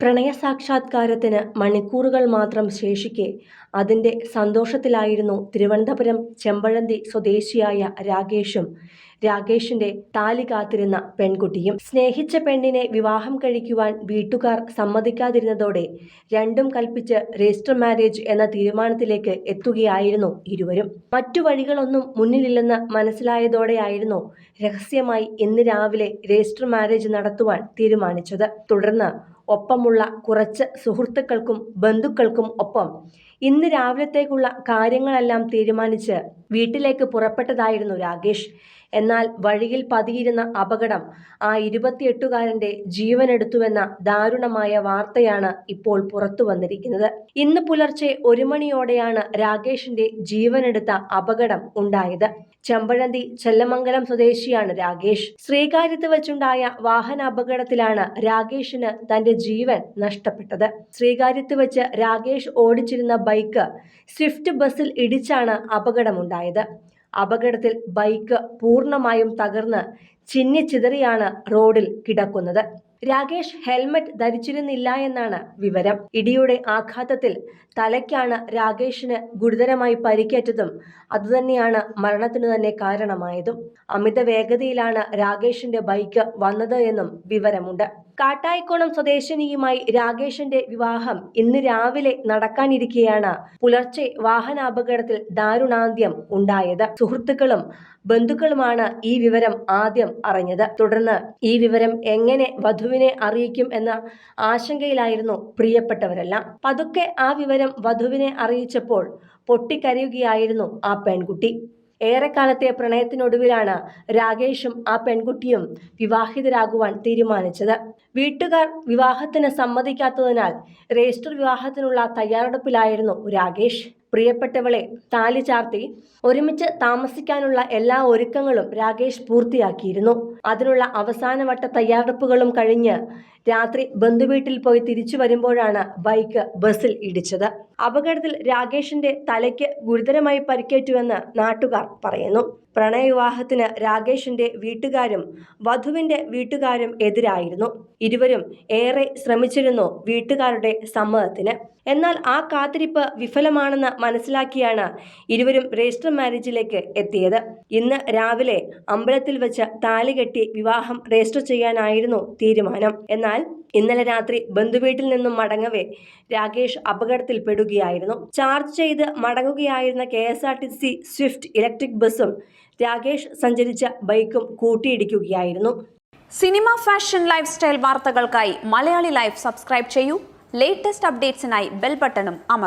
പ്രണയ സാക്ഷാത്കാരത്തിന് മണിക്കൂറുകൾ മാത്രം ശേഷിക്കെ അതിന്റെ സന്തോഷത്തിലായിരുന്നു തിരുവനന്തപുരം ചെമ്പഴന്തി സ്വദേശിയായ രാകേഷും. രാകേഷിന്റെ താലി കാത്തിരുന്ന പെൺകുട്ടിയും സ്നേഹിച്ച പെണ്ണിനെ വിവാഹം കഴിക്കുവാൻ വീട്ടുകാർ സമ്മതിക്കാതിരുന്നതോടെ രണ്ടും കൽപ്പിച്ച് രജിസ്റ്റർ മാരേജ് എന്ന തീരുമാനത്തിലേക്ക് എത്തുകയായിരുന്നു ഇരുവരും. മറ്റു വഴികളൊന്നും മുന്നിലില്ലെന്ന് മനസ്സിലായതോടെയായിരുന്നു രഹസ്യമായി ഇന്ന് രാവിലെ രജിസ്റ്റർ മാരേജ് നടത്തുവാൻ തീരുമാനിച്ചത്. തുടർന്ന് ഒപ്പമുള്ള കുറച്ച് സുഹൃത്തുക്കൾക്കും ബന്ധുക്കൾക്കും ഒപ്പം ഇന്ന് രാവിലത്തേക്കുള്ള കാര്യങ്ങളെല്ലാം തീരുമാനിച്ച് വീട്ടിലേക്ക് പുറപ്പെട്ടതായിരുന്നു രാകേഷ്. എന്നാൽ വഴിയിൽ പതിയിരുന്ന അപകടം ആ ഇരുപത്തിയെട്ടുകാരന്റെ ജീവനെടുത്തുവെന്ന ദാരുണമായ വാർത്തയാണ് ഇപ്പോൾ പുറത്തു വന്നിരിക്കുന്നത്. ഇന്ന് പുലർച്ചെ ഒരു മണിയോടെയാണ് രാകേഷിന്റെ ജീവനെടുത്ത അപകടം ഉണ്ടായത്. ചെമ്പഴന്തി ചെല്ലമംഗലം സ്വദേശിയാണ് രാകേഷ്. ശ്രീകാര്യത്ത് വെച്ചുണ്ടായ വാഹന അപകടത്തിലാണ് രാകേഷിന് തന്റെ ജീവൻ നഷ്ടപ്പെട്ടത്. ശ്രീകാര്യത്ത് വെച്ച് രാകേഷ് ഓടിച്ചിരുന്ന ബൈക്ക് സ്വിഫ്റ്റ് ബസ്സിൽ ഇടിച്ചാണ് അപകടമുണ്ടായത്. അപകടത്തിൽ ബൈക്ക് പൂർണമായും തകർന്ന് ചിന്നിച്ചിതറിയാണ് റോഡിൽ കിടക്കുന്നത്. രാകേഷ് ഹെൽമറ്റ് ധരിച്ചിരുന്നില്ല എന്നാണ് വിവരം. ഇടിയുടെ ആഘാതത്തിൽ തലയ്ക്കാണ് രാകേഷിന് ഗുരുതരമായി പരിക്കേറ്റതും അതുതന്നെയാണ് മരണത്തിനു തന്നെ കാരണമായതും. അമിത വേഗതയിലാണ് രാകേഷിന്റെ ബൈക്ക് വന്നത് എന്നും വിവരമുണ്ട്. കാട്ടായിക്കോണം സ്വദേശിനിയുമായി രാകേഷിന്റെ വിവാഹം ഇന്ന് രാവിലെ നടക്കാനിരിക്കെയാണ് പുലർച്ചെ വാഹനാപകടത്തിൽ ദാരുണാന്ത്യം ഉണ്ടായത്. സുഹൃത്തുക്കളും ബന്ധുക്കളുമാണ് ഈ വിവരം ആദ്യം അറിഞ്ഞത്. തുടർന്ന് ഈ വിവരം എങ്ങനെ വധുവിനെ അറിയിക്കും എന്ന ആശങ്കയിലായിരുന്നു പ്രിയപ്പെട്ടവരെല്ലാം. പതുക്കെ ആ വിവരം വധുവിനെ അറിയിച്ചപ്പോൾ പൊട്ടിക്കരയുകയായിരുന്നു ആ പെൺകുട്ടി. ഏറെക്കാലത്തെ പ്രണയത്തിനൊടുവിലാണ് രാകേഷും ആ പെൺകുട്ടിയും വിവാഹിതരാകുവാൻ തീരുമാനിച്ചത്. വീട്ടുകാർ വിവാഹത്തിന് സമ്മതിക്കാത്തതിനാൽ രജിസ്റ്റർ വിവാഹത്തിനുള്ള തയ്യാറെടുപ്പിലായിരുന്നു രാകേഷ്. പ്രിയപ്പെട്ടവളെ താലി ചാർത്തി ഒരുമിച്ച് താമസിക്കാനുള്ള എല്ലാ ഒരുക്കങ്ങളും രാകേഷ് പൂർത്തിയാക്കിയിരുന്നു. അതിനുള്ള അവസാനവട്ട തയ്യാറെടുപ്പുകളും കഴിഞ്ഞ് രാത്രി ബന്ധുവീട്ടിൽ പോയി തിരിച്ചു വരുമ്പോഴാണ് ബൈക്ക് ബസ്സിൽ ഇടിച്ചത്. അപകടത്തിൽ രാകേഷിന്റെ തലയ്ക്ക് ഗുരുതരമായി പരിക്കേറ്റുവെന്ന് നാട്ടുകാർ പറയുന്നു. പ്രണയവിവാഹത്തിന് രാകേഷിന്റെ വീട്ടുകാരും വധുവിന്റെ വീട്ടുകാരും എതിരായിരുന്നു. ഇരുവരും ഏറെ ശ്രമിച്ചിരുന്നു വീട്ടുകാരുടെ സമ്മതത്തിന്. എന്നാൽ ആ കാത്തിരിപ്പ് വിഫലമാണെന്ന് മനസ്സിലാക്കിയാണ് ഇരുവരും രജിസ്റ്റർ മാരേജിലേക്ക് എത്തിയത്. ഇന്ന് രാവിലെ അമ്പലത്തിൽ വെച്ച് താലി കെട്ടി വിവാഹം രജിസ്റ്റർ ചെയ്യാനായിരുന്നു തീരുമാനം. എന്നാൽ ഇന്നലെ രാത്രി ബന്ധുവീട്ടിൽ നിന്നും മടങ്ങവേ രാകേഷ് അപകടത്തിൽപ്പെടുകയായിരുന്നു. ചാർജ് ചെയ്ത് മടങ്ങുകയായിരുന്ന കെ സ്വിഫ്റ്റ് ഇലക്ട്രിക് ബസ്സും രാകേഷ് സഞ്ചരിച്ച ബൈക്കും കൂട്ടിയിടിക്കുകയായിരുന്നു. സിനിമ ഫാഷൻ ലൈഫ് സ്റ്റൈൽ വാർത്തകൾക്കായി മലയാളി ലൈഫ് സബ്സ്ക്രൈബ് ചെയ്യൂ. ലേറ്റസ്റ്റ് അപ്ഡേറ്റ്സിനായി ബെൽ ബട്ടണും അമർ